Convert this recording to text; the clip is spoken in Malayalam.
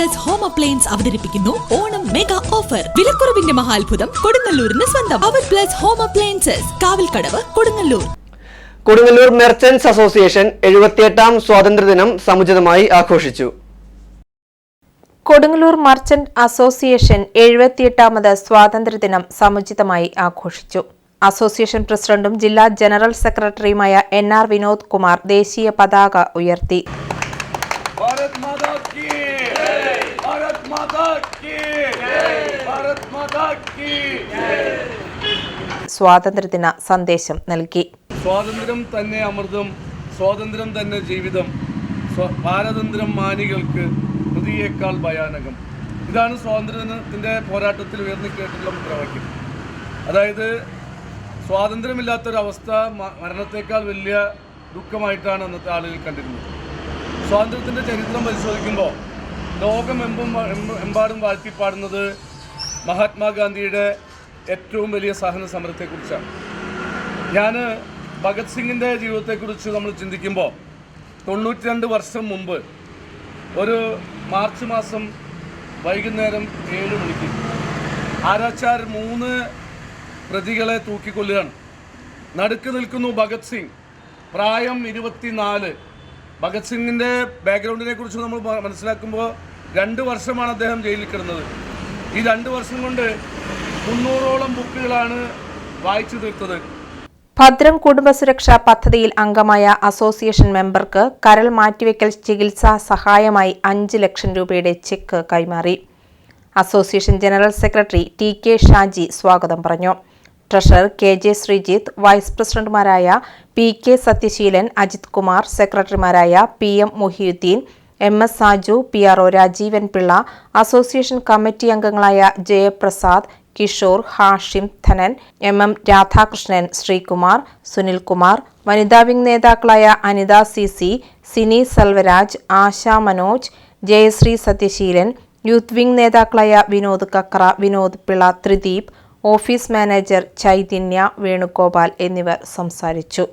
പ്ലസ് ഹോം അപ്ലയൻസ് അവതരിപ്പിക്കുന്നു. ഓണം മെഗാ ഓഫർ വിലക്കുറവിന്റെ മഹാത്ഭുതം കൊടുങ്ങല്ലൂരിന് സ്വന്തം. അവർ plus home appliances Kavalkadavu Kodungallur. Kodungallur merchants association എഴുപത്തിയെട്ടാം സ്വാതന്ത്ര്യദിനം സമുചിതമായി ആഘോഷിച്ചു. കൊടുങ്ങല്ലൂർ മർച്ചന്റ് അസോസിയേഷൻ എഴുപത്തിയെട്ടാമത് സ്വാതന്ത്ര്യദിനം സമുചിതമായി ആഘോഷിച്ചു. അസോസിയേഷൻ പ്രസിഡന്റും ജില്ലാ ജനറൽ സെക്രട്ടറിയുമായ എൻ ആർ വിനോദ് കുമാർ ദേശീയ പതാക ഉയർത്തി. ഭാരത് മാതാ കീ സ്വാതന്ത്ര്യദിന സന്ദേശം നൽകി. സ്വാതന്ത്ര്യം തന്നെ അമൃതം സ്വാതന്ത്ര്യം തന്നെ ജീവിതം പാരതന്ത്ര്യം മാനികൾക്ക് പ്രതിയേക്കാൾ ഭയാനകം. ഇതാണ് സ്വാതന്ത്ര്യത്തിന്റെ പോരാട്ടത്തിൽ ഉയർന്നു കേട്ടിട്ടുള്ള മുദ്രാവാക്യം. അതായത് സ്വാതന്ത്ര്യമില്ലാത്തൊരവസ്ഥ മരണത്തേക്കാൾ വലിയ ദുഃഖമായിട്ടാണ് അന്നത്തെ ആളുകൾ കണ്ടിരുന്നത്. സ്വാതന്ത്ര്യത്തിന്റെ ചരിത്രം പരിശോധിക്കുമ്പോൾ ലോകമെമ്പും എമ്പ- എമ്പാടും വാഴ്ത്തിപ്പാടുന്നത് മഹാത്മാഗാന്ധിയുടെ ഏറ്റവും വലിയ സഹന സമരത്തെക്കുറിച്ചാണ്. ഞാൻ ഭഗത് സിംഗിന്റെ ജീവിതത്തെക്കുറിച്ച് നമ്മൾ ചിന്തിക്കുമ്പോൾ തൊണ്ണൂറ്റി രണ്ട് വർഷം മുമ്പ് ഒരു മാർച്ച് മാസം വൈകുന്നേരം ഏഴ് മണിക്ക് ആരാച്ചാർ മൂന്ന് പ്രതികളെ തൂക്കിക്കൊല്ലുകയാണ്. നടുക്ക് നിൽക്കുന്നു ഭഗത് സിംഗ്. പ്രായം ഇരുപത്തിനാല്. ഭഗത് സിംഗിന്റെ ബാക്ക്ഗ്രൗണ്ടിനെ കുറിച്ച് നമ്മൾ മനസ്സിലാക്കുമ്പോൾ രണ്ട് വർഷമാണ് അദ്ദേഹം ജയിലിൽ കിടന്നത്. ഈ രണ്ട് വർഷം കൊണ്ട് മുന്നൂറോളം ബുക്കുകളാണ് വായിച്ചു തീർത്തത്. ഭദ്രം കുടുംബസുരക്ഷാ പദ്ധതിയിൽ അംഗമായ അസോസിയേഷൻ മെമ്പർക്ക് കരൾ മാറ്റിവെക്കൽ ചികിത്സാ സഹായമായി അഞ്ച് ലക്ഷം രൂപയുടെ ചെക്ക് കൈമാറി. Association general secretary T K Shaji സ്വാഗതം പറഞ്ഞു. Treasurer K J Sreejith vice പ്രസിഡന്റുമാരായ പി കെ സത്യശീലൻ അജിത് കുമാർ സെക്രട്ടറിമാരായ P M Mohiyudheen M S Saju P R O Rajeevan Pillai association committee അംഗങ്ങളായ ജയപ്രസാദ് കിഷോർ ഹാഷിം ധനൻ എം എം രാധാകൃഷ്ണൻ ശ്രീകുമാർ സുനിൽകുമാർ വനിതാ വിംഗ് നേതാക്കളായ Anitha C C Sini Selvaraj Asha Manoj Jayasree Sathyaseelan youth wing നേതാക്കളായ വിനോദ് കക്ര വിനോദ് പിള്ള ത്രിദീപ് ഓഫീസ് മാനേജർ ചൈതന്യ വേണുഗോപാൽ എന്നിവർ സംസാരിച്ചു.